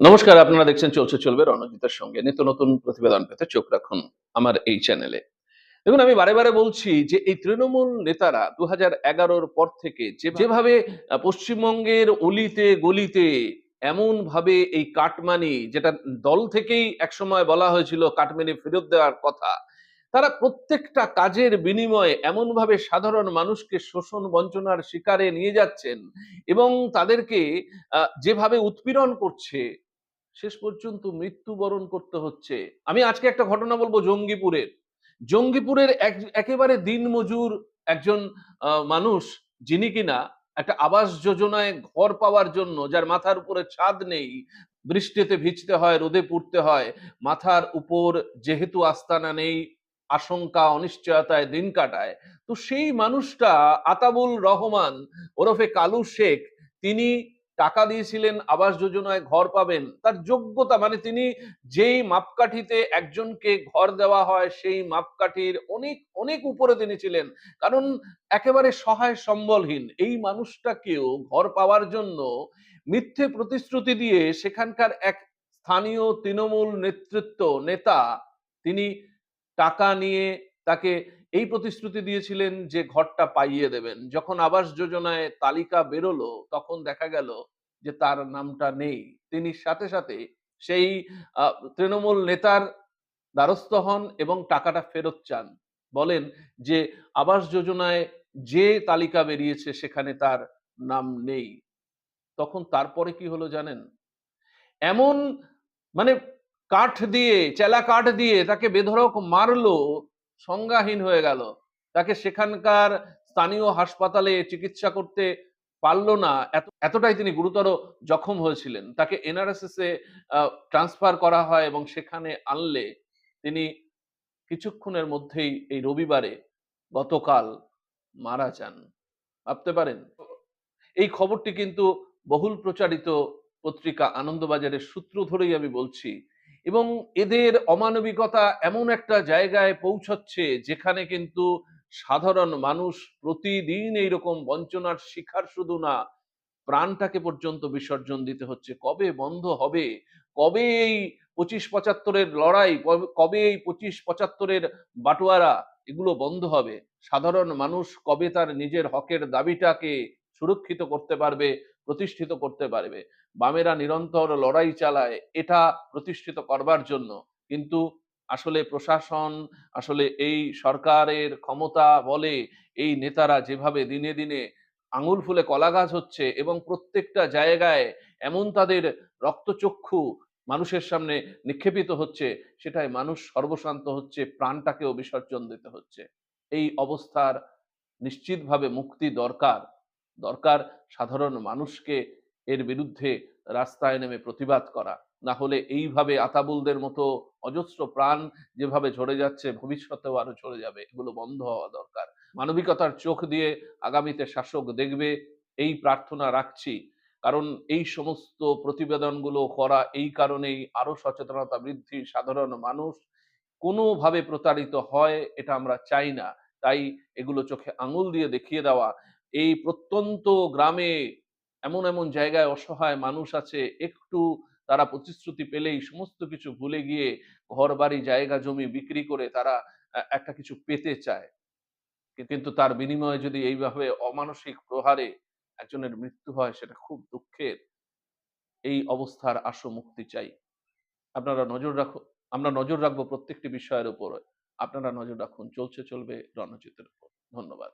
নমস্কার, আপনারা দেখছেন চলছে চলবে রণজিতের সঙ্গে। নিত্য নতুন প্রতিবেদন পেতে চোখ রাখুন আমার এই চ্যানেলে দেখুন, আমি বারে বারে বলছি যে এই তৃণমূল নেতারা দু হাজার পর থেকে যেভাবে পশ্চিমবঙ্গের অলিতে গলিতে এমন ভাবে এই কাটমানি, যেটা দল থেকেই একসময় বলা হয়েছিল কাটমানি ফেরত দেওয়ার কথা, তারা প্রত্যেকটা কাজের বিনিময়ে এমনভাবে সাধারণ মানুষকে শোষণ বঞ্চনার শিকারে নিয়ে যাচ্ছেন এবং তাদেরকে যেভাবে উৎপীড়ন করছে শেষ পর্যন্ত মৃত্যুবরণ করতে হচ্ছে। আমি আজকে একটা ঘটনা বলব জঙ্গিপুরের। জঙ্গিপুরের এক- একেবারে দিনমজুর একজন মানুষ যিনি কিনা একটা আবাস যোজনায় ঘর পাওয়ার জন্য, যার মাথার উপরে ছাদ নেই, বৃষ্টিতে ভিজতে হয়, রোদে পুড়তে হয়, মাথার উপর যেহেতু আস্তানা নেই, আশঙ্কা, অনিশ্চয়তায় দিন কাটায়, তো সেই মানুষটা আতাবুল রহমান ওরফে কালু শেখ, তিনি টাকা দিয়েছিলেন, আবাস যোজনায় ঘর পাবেন। তার যোগ্যতা মানে তিনি যেই মাপকাঠিতে একজনকে ঘর দেওয়া হয়, সেই মাপকাঠির অনেক অনেক উপরে তিনি ছিলেন। কারণ একেবারে সহায় সম্বলহীন এই মানুষটাকেও ঘর পাওয়ার জন্য মিথ্যে প্রতিশ্রুতি দিয়ে সেখানকার এক স্থানীয় তৃণমূল নেতৃত্ব, নেতা, তিনি টাকা নিয়ে তাকে এই প্রতিশ্রুতি দিয়েছিলেন যে ঘরটা পাইয়ে দেবেন। যখন আবাস যোজনায় তালিকা বেরোলো, তখন দেখা গেল যে তার নামটা নেই। তিনি সাথে সাথে সেই তৃণমূল নেতার দ্বারস্থ হন এবং টাকাটা ফেরত চান। বলেন যে আবাস যোজনায় যে তালিকা বেরিয়েছে, সেখানে তার নাম নেই। তখন তারপরে কি হলো জানেন? এমন মানে কাঠ দিয়ে, চেলা কাঠ দিয়ে তাকে বেধড়ক মারলো সংজ্ঞাহীন হয়ে গেল। তাকে সেখানকার স্থানীয় হাসপাতালে চিকিৎসা করতে পারল না। এতটাই তিনি গুরুতর জখম হয়েছিলেন। তাকে এনআরএসএস এ ট্রান্সফার করা হয় এবং সেখানে আনলে তিনি কিছুক্ষণের মধ্যেই এই রবিবারে গতকাল মারা যান। ভাবতে পারেন? এই খবরটি কিন্তু বহুল প্রচারিত পত্রিকা আনন্দবাজারের সূত্র ধরেই আমি বলছি। এবং এদের অমানবিকতা এমন একটা জায়গায় পৌঁছচ্ছে যেখানে কিন্তু সাধারণ মানুষ প্রতিদিন এইরকম বঞ্চনার শিকার শুধু না, প্রাণটাকে পর্যন্ত বিসর্জন দিতে হচ্ছে। কবে বন্ধ হবে? কবে এই পঁচিশ পঁচাত্তরের লড়াই, কবে- এই পঁচিশ পঁচাত্তরের বাটোয়ারা, এগুলো বন্ধ হবে? সাধারণ মানুষ কবে তার নিজের হকের দাবিটাকে সুরক্ষিত করতে পারবে? প্রতিষ্ঠিত করতে পারবে। বামেরা নিরন্তর লড়াই চালায়, এটা প্রতিষ্ঠিত করবার জন্য। কিন্তু আসলে প্রশাসন, আসলে এই সরকারের ক্ষমতা বলে এই নেতারা যেভাবে দিনে দিনে আঙুল ফুলে কলা গাছ হচ্ছে এবং প্রত্যেকটা জায়গায় এমন তাদের রক্তচক্ষু মানুষের সামনে নিক্ষেপিত হচ্ছে, সেটাই মানুষ সর্বশান্ত হচ্ছে, প্রাণটাকেও বিসর্জন দিতে হচ্ছে। এই অবস্থার নিশ্চিতভাবে মুক্তি দরকার। দরকার সাধারণ মানুষকে এর বিরুদ্ধে রাস্তায় নেমে প্রতিবাদ করা। না হলে এইভাবে আতাবুলদের মতো অজস্র প্রাণ যেভাবে ঝরে যাচ্ছে, ভবিষ্যতেও আরও ঝরে যাবে, এগুলো বন্ধ হওয়া দরকার। মানবিকতার চোখ দিয়ে আগামীতে শাসক দেখবে, এই প্রার্থনা রাখছি। কারণ এই সমস্ত প্রতিবেদনগুলো করা এই কারণেই আরও সচেতনতা বৃদ্ধি, সাধারণ মানুষ কোনোভাবে প্রতারিত হয়, এটা আমরা চাই না। তাই এগুলো চোখে আঙুল দিয়ে দেখিয়ে দেওয়া এই প্রত্যন্ত গ্রামে এমন এমন জায়গায় অসহায় মানুষ আছে, একটু তারা প্রতিশ্রুতি পেলেই সমস্ত কিছু ভুলে গিয়ে ঘর বাড়ি জায়গা জমি বিক্রি করে তারা একটা কিছু পেতে চায়। কিন্তু তার বিনিময়ে যদি এইভাবে অমানসিক প্রহারে একজনের মৃত্যু হয়, সেটা খুব দুঃখের। এই অবস্থার আশু মুক্তি চাই। আপনারা নজর রাখুন আমরা নজর রাখব প্রত্যেকটি বিষয়ের উপর। আপনারা নজর রাখুন, চলছে, চলবে রণজিতের উপর। ধন্যবাদ।